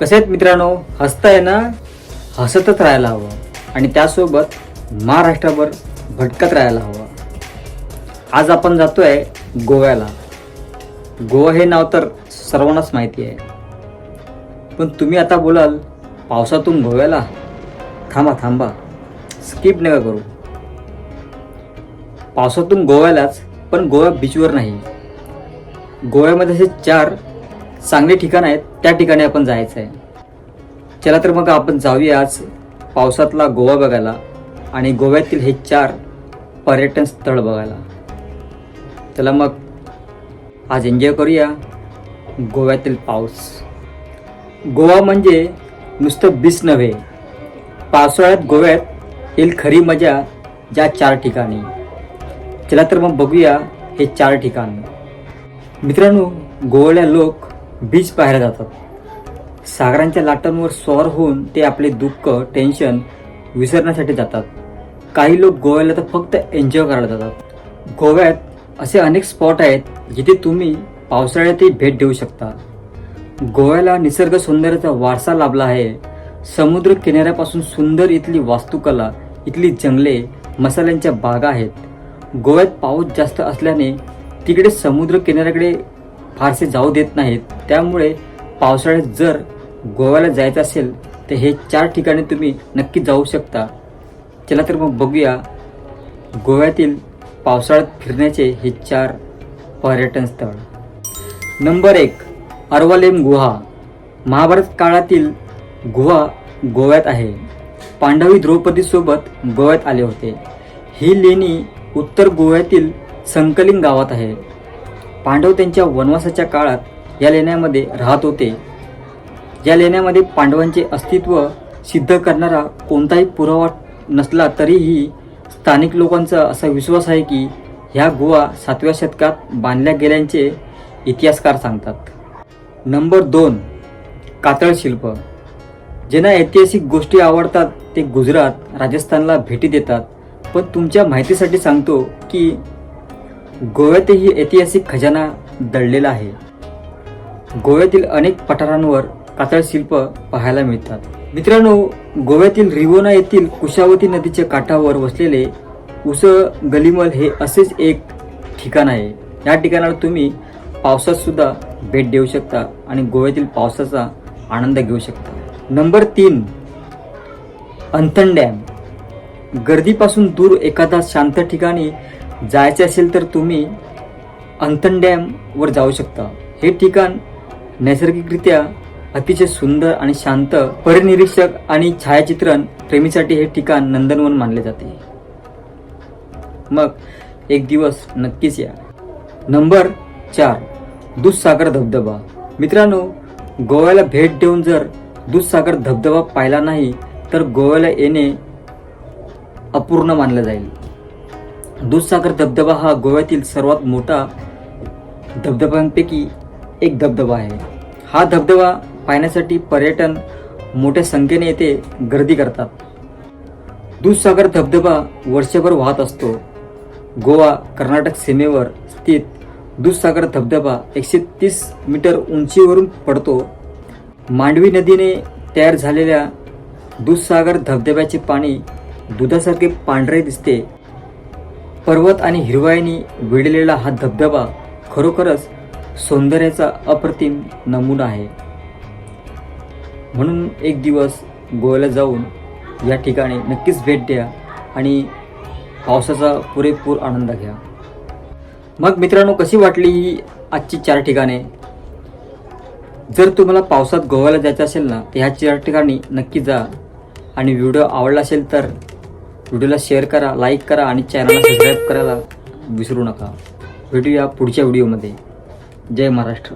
कसे आहेत मित्रांनो? हसताय ना? हसतच राहायला हवं. आणि त्यासोबत महाराष्ट्राभर भटकत राहायला हवं. आज आपण जातोय गोव्याला. गोवा हे नाव तर सर्वांनाच माहिती आहे. पण तुम्ही आता बोलाल पावसातून गोव्याला? थांबा थांबा. स्किप नका करू. पावसातून गोव्यालाच पण गोवा बीचवर नाही. गोव्यामध्ये असे चार चांगले ठिकाण आहेत त्या ठिकाणी आपण जायचं आहे. चला तर मग आपण जाऊया आज पावसातला गोवा बघायला आणि गोव्यातील हे चार पर्यटन स्थळ बघायला. चला मग आज एन्जॉय करूया गोव्यातील पाऊस. गोवा म्हणजे नुसतं बीच नव्हे पावसाळ्यात गोव्यात येईल खरी मजा ज्या चार ठिकाणी. चला तर मग बघूया हे चार ठिकाण. मित्रांनो गोव्याला लोक बीच पाहायला जातात. सागरांच्या लाटांवर स्वार होऊन ते आपले दुःख टेन्शन विसरण्यासाठी जातात. काही लोक गोव्याला तर फक्त एन्जॉय करायला जातात. गोव्यात असे अनेक स्पॉट आहेत जिथे तुम्ही पावसाळ्यातही भेट देऊ शकता. गोव्याला निसर्ग सौंदर्याचा वारसा लाभला आहे. समुद्र किनाऱ्यापासून सुंदर इथली वास्तुकला इथली जंगले मसाल्यांच्या बागा आहेत. गोव्यात पाऊस जास्त असल्याने तिकडे समुद्र किनाऱ्याकडे फारसे जाऊ देत नाहीत. त्यामुळे पावसाळ्यात जर गोव्याला जायचं असेल तर हे चार ठिकाणी तुम्ही नक्की जाऊ शकता. चला तर मग बघूया गोव्यातील पावसाळ्यात फिरण्याचे हे चार पर्यटन स्थळ. नंबर एक अर्वालेम गुहा. महाभारत काळातील गुहा गोव्यात आहे. पांडवी द्रौपदीसोबत गोव्यात आले होते. ही लेणी उत्तर गोव्यातील संकलिंग गावात आहे. पांडव त्यांच्या वनवासाच्या काळात या लेण्यामध्ये राहत होते. या लेण्यामध्ये पांडवांचे अस्तित्व सिद्ध करणारा कोणताही पुरावा नसला तरीही स्थानिक लोकांचा असा विश्वास आहे की ह्या गुहा सातव्या शतकात बांधल्या गेल्याचे इतिहासकार सांगतात. नंबर दोन कातळ शिल्प. ज्यांना ऐतिहासिक गोष्टी आवडतात ते गुजरात राजस्थानला भेटी देतात. पण तुमच्या माहितीसाठी सांगतो की गोव्यातही ऐतिहासिक खजाना दडलेला आहे. गोव्यातील अनेक पठारांवर कातळ शिल्प पाहायला मिळतात. मित्रांनो गोव्यातील रिवोना येथील कुशावती नदीच्या काठावर वसलेले उस गलिमल हे असेच एक ठिकाण आहे. या ठिकाणाला तुम्ही पावसात सुद्धा भेट देऊ शकता आणि गोव्यातील पावसाचा आनंद घेऊ शकता. नंबर तीन अंथन डॅम. गर्दीपासून दूर एखादा शांत ठिकाणी जायचे असेल तर तुम्ही अंथन डॅमवर जाऊ शकता. हे ठिकाण नैसर्गिकरित्या अतिशय सुंदर आणि शांत परिनिरीक्षक आणि छायाचित्रण प्रेमीसाठी हे ठिकाण नंदनवन मानले जाते. मग एक दिवस नक्कीच या. नंबर चार दूधसागर धबधबा. मित्रांनो गोव्याला भेट देऊन जर दूधसागर धबधबा पाहिला नाही तर गोव्याला येणे अपूर्ण मानलं जाईल. दूधसागर धबधबा हा गोव्यातील सर्वात मोठा धबधब्यांपैकी एक धबधबा आहे. हा धबधबा पाहण्यासाठी पर्यटन मोठ्या संख्येने येथे गर्दी करतात. दूधसागर धबधबा वर्षभर वाहत असतो. गोवा कर्नाटक सीमेवर स्थित दूधसागर धबधबा एकशे तीस मीटर उंचीवरून पडतो. मांडवी नदीने तयार झालेल्या दूधसागर धबधब्याचे पाणी दुधासारखे पांढरे दिसते. पर्वत आणि हिरवाईनी वेढलेला हा धबधबा खरोखरच सौंदर्याचा अप्रतिम नमुना आहे. म्हणून एक दिवस गोव्याला जाऊन या ठिकाणी नक्कीच भेट द्या आणि पावसाचा पुरेपूर आनंद घ्या. मग मित्रांनो कशी वाटली ही आजची चार ठिकाणे? जर तुम्हाला पावसात गोव्याला जायचं असेल ना तर ह्या चार ठिकाणी नक्की जा. आणि व्हिडिओ आवडला असेल तर व्हिडिओला शेअर करा लाईक करा आणि चॅनलला सबस्क्राईब करायला विसरू नका. भेटूया पुढच्या व्हिडिओमध्ये जय महाराष्ट्र.